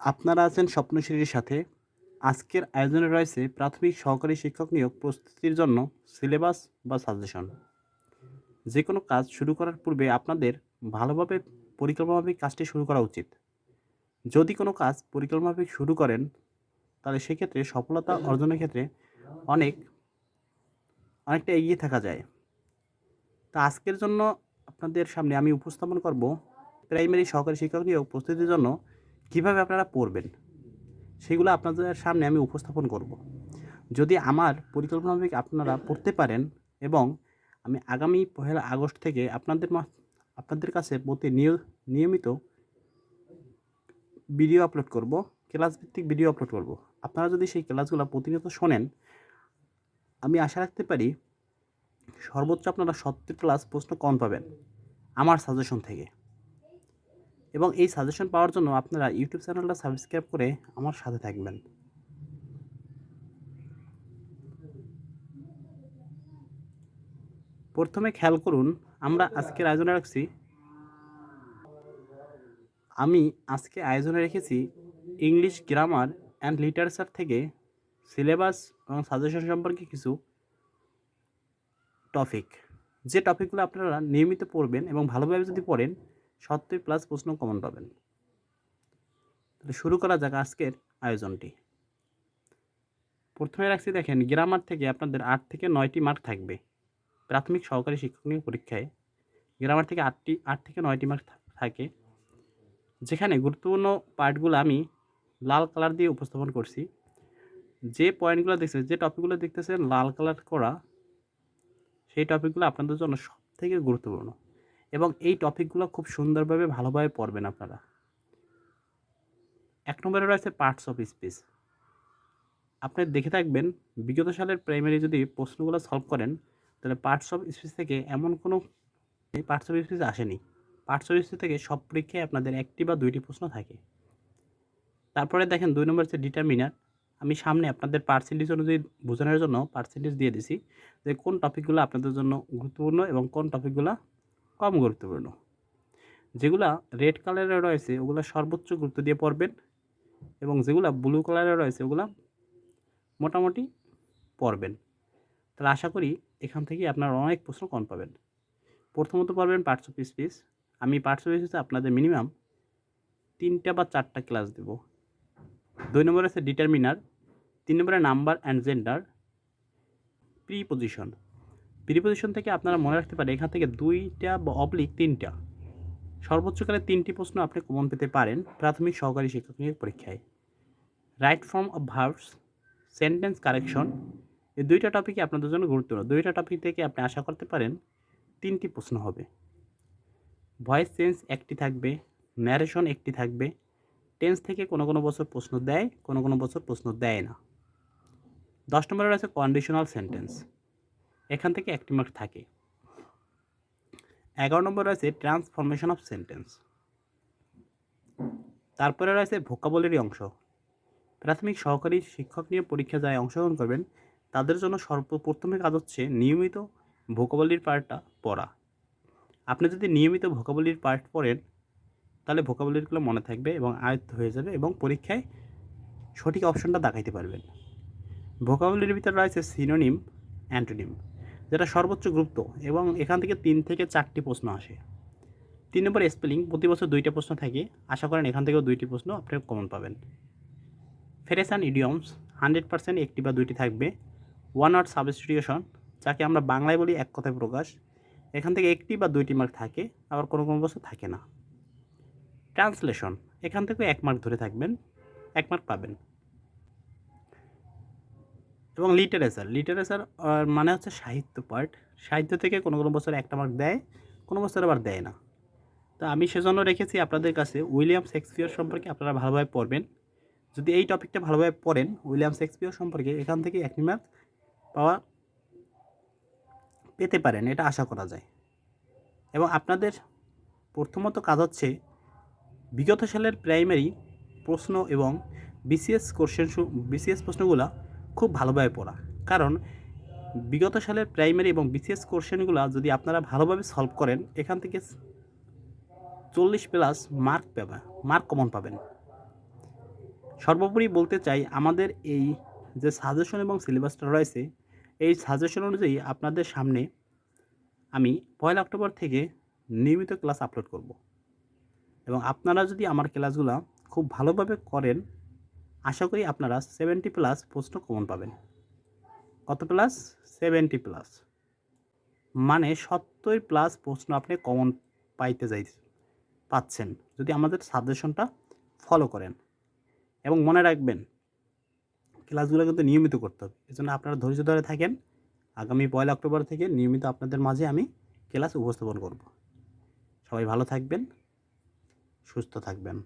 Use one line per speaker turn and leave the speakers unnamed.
আপনারা আছেন স্বপ্নশ্রীর সাথে। আজকের আয়োজনে রয়েছে প্রাথমিক সহকারী শিক্ষক নিয়োগ প্রস্তুতির জন্য সিলেবাস বা সাজেশন। যে কোনো কাজ শুরু করার পূর্বে আপনাদের ভালোভাবে পরিকল্পনামাফিক কাজটি শুরু করা উচিত। যদি কোনো কাজ পরিকল্পনামাফিক শুরু করেন, তাহলে সেক্ষেত্রে সফলতা অর্জনের ক্ষেত্রে অনেক, অনেকটা এগিয়ে থাকা যায়। তা আজকের জন্য আপনাদের সামনে আমি উপস্থাপন করব প্রাইমারি সহকারী শিক্ষক নিয়োগ প্রস্তুতির জন্য কীভাবে আপনারা পড়বেন, সেগুলো আপনাদের সামনে আমি উপস্থাপন করব। যদি আমার পরিকল্পনা মাফিক আপনারা পড়তে পারেন এবং আমি আগামী পহেলা আগস্ট থেকে আপনাদের আপনাদের কাছে প্রতি নিয়- নিয়মিত ভিডিও আপলোড করব ক্লাস ভিত্তিক ভিডিও আপলোড করব, আপনারা যদি সেই ক্লাসগুলো প্রতিনিয়ত শোনেন, আমি আশা রাখতে পারি সর্বোচ্চ আপনারা সত্তর প্লাস প্রশ্ন কম পাবেন আমার সাজেশন থেকে। এবং এই সাজেশন পাওয়ার জন্য আপনারা ইউটিউব চ্যানেলটা সাবস্ক্রাইব করে আমার সাথে থাকবেন। প্রথমে খেয়াল করুন, আমরা আজকের আয়োজনে রাখছি, আমি আজকে আয়োজনে রেখেছি ইংলিশ গ্রামার অ্যান্ড লিটারেচার থেকে সিলেবাস এবং সাজেশন সম্পর্কে কিছু টপিক যে টপিকগুলো আপনারা নিয়মিত পড়বেন এবং ভালোভাবে যদি পড়েন সত্তর প্লাস প্রশ্ন কমন পাবেন। তাহলে শুরু করা যাক আজকের আয়োজনটি। প্রথমে রাখছি দেখেন গ্রামার থেকে আপনাদের আট থেকে নয়টি মার্ক থাকবে। প্রাথমিক সহকারী শিক্ষক নিয়োগ পরীক্ষায় গ্রামার থেকে আটটি, আট থেকে নয়টি মার্ক থাকে। যেখানে গুরুত্বপূর্ণ পার্টগুলো আমি লাল কালার দিয়ে উপস্থাপন করছি। যে পয়েন্টগুলো দেখছেন যে টপিকগুলো দেখতেছেন লাল কালার করা, সেই টপিকগুলো আপনাদের জন্য সব থেকে গুরুত্বপূর্ণ। এবং এই টপিকগুলো খুব সুন্দরভাবে ভালোভাবে পড়বেন আপনারা। এক নম্বরে রয়েছে পার্টস অফ স্পিচ আপনি দেখে থাকবেন, বিগত সালের প্রাইমারি যদি প্রশ্নগুলো সলভ করেন, তাহলে পার্টস অফ স্পিচ থেকে এমন কোনো পার্টস অফ স্পিচ আসেনি। পার্টস অফ স্পিচ থেকে সব পরীক্ষায় আপনাদের একটি বা দুইটি প্রশ্ন থাকে। তারপরে দেখেন দুই নম্বর হচ্ছে ডিটারমিনার আমি সামনে আপনাদের পার্সেন্টেজ অনুযায়ী বোঝানোর জন্য পার্সেন্টেজ দিয়ে দিছি যে কোন টপিকগুলো আপনাদের জন্য গুরুত্বপূর্ণ এবং কোন টপিকগুলো কম গুরুত্বপূর্ণ। যেগুলা রেড কালারে রয়েছে, ওগুলো সর্বোচ্চ গুরুত্ব দিয়ে পড়বেন এবং যেগুলা ব্লু কালারে রয়েছে, ওগুলা মোটামুটি পড়বেন তাহলে আশা করি এখান থেকে আপনারা অনেক প্রশ্ন কম পাবেন। প্রথমত পারবেন পার্টস অফ স্পিচ। আমি পার্টস অফ স্পিচে আপনাদের মিনিমাম তিনটা বা চারটা ক্লাস দেব। দুই নম্বরে আছে ডিটারমিনার, তিন নম্বরে number and gender, preposition. Preposition থেকে আপনারা মনে রাখতে পারেন, এখান থেকে দুইটা বা অবলিক তিনটা। সর্বোচ্চকালে তিনটি প্রশ্ন আপনি কমন পেতে পারেন প্রাথমিক সহকারী শিক্ষক নিয়োগ পরীক্ষায়। Right form of verbs sentence correction এই দুইটা টপিকই আপনাদের জন্য গুরুত্বপূর্ণ। দুইটা টপিক থেকে আপনি আশা করতে পারেন তিনটি প্রশ্ন হবে। ভয়েস চেঞ্জ একটি থাকবে ন্যারেশন একটি থাকবে। টেন্স থেকে কোনো কোনো বছর প্রশ্ন দেয়, কোনো কোনো বছর প্রশ্ন দেয় না। দশ নম্বরে রয়েছে কন্ডিশনাল সেন্টেন্স এখান থেকে একটি মার্ক থাকে। এগারো নম্বর রয়েছে ট্রান্সফরমেশন অফ সেন্টেন্স তারপরে রয়েছে ভোকাবলারি অংশ। প্রাথমিক সহকারী শিক্ষক নিয়ে পরীক্ষা যায় অংশগ্রহণ করবেন, তাদের জন্য সর্বপ্রথমে কাজ হচ্ছে নিয়মিত ভোকাবলির পার্টটা পড়া। আপনি যদি নিয়মিত ভোকাবলির পার্ট পড়েন, তাহলে ভোকাবলিগুলো মনে থাকবে এবং আয়ত্ত হয়ে যাবে এবং পরীক্ষায় সঠিক অপশনটা দেখাইতে পারবেন। ভোকাবলির ভিতরে রয়েছে সিনোনিম অ্যান্টোনিম যেটা সর্বোচ্চ গুরুত্ব এবং এখান থেকে তিন থেকে চারটি প্রশ্ন আসে। তিন নম্বর স্পেলিং প্রতি বছর দুইটা প্রশ্ন থাকে। আশা করেন এখান থেকেও দুইটি প্রশ্ন আপনি কমন পাবেন। ফেরেস অ্যান্ড ইডিয়মস হান্ড্রেড পার্সেন্ট একটি বা দুইটি থাকবে। ওয়ান ওয়ার্ড সাবস্টিটিউশন যাকে আমরা বাংলায় বলি এক কথায় প্রকাশ। এখান থেকে একটি বা দুইটি মার্ক থাকে, আবার কোনো কোনো বছর থাকে না। ট্রান্সলেশন এখান থেকে এক মার্ক ধরে থাকবেন, এক মার্ক পাবেন। এবং লিটারেচার লিটারেচার মানে হচ্ছে সাহিত্য পার্ট সাহিত্য থেকে কোনো কোনো বছর একটা মার্ক দেয়, কোনো বছর আবার দেয় না। তো আমি সেজন্য রেখেছি আপনাদের কাছে উইলিয়াম শেক্সপিয়ার সম্পর্কে আপনারা ভালোভাবে পড়বেন। যদি এই টপিকটা ভালোভাবে পড়েন, উইলিয়াম শেক্সপিয়র সম্পর্কে এখান থেকে একটি মার্ক পাওয়া পেতে পারেন, এটা আশা করা যায়। এবং আপনাদের প্রথমত কাজ হচ্ছে বিগত সালের প্রাইমারি প্রশ্ন এবং বিসিএস কোশ্চেন বিসিএস প্রশ্নগুলো খুব ভালোভাবে পড়া। কারণ বিগত সালের প্রাইমারি এবং বিসিএস কোশ্চেনগুলো যদি আপনারা ভালোভাবে সলভ করেন, এখান থেকে চল্লিশ প্লাস মার্ক পাবেন মার্ক কমন পাবেন। সর্বোপরি বলতে চাই, আমাদের এই যে সাজেশন এবং সিলেবাসটা রয়েছে, এই সাজেশন অনুযায়ী আপনাদের সামনে আমি পয়লা অক্টোবর থেকে নিয়মিত ক্লাস আপলোড করব। এবং আপনারা যদি আমার ক্লাসগুলো খুব ভালোভাবে করেন আশা করি আপনারা সেভেন্টি প্লাস প্রশ্ন কমন পাবেন। কত প্লাস সেভেন্টি প্লাস মানে সত্তর প্লাস প্রশ্ন আপনি কমন পাইতে যাই, পাচ্ছেন। যদি আমাদের সাজেশনটা ফলো করেন। এবং মনে রাখবেন ক্লাসগুলো কিন্তু নিয়মিত করতে হবে। এজন্য আপনারা ধৈর্য ধরে থাকেন। আগামী পয়লা অক্টোবর থেকে নিয়মিত আপনাদের মাঝে আমি ক্লাস উপস্থাপন করব। সবাই ভালো থাকবেন, সুস্থ থাকবেন।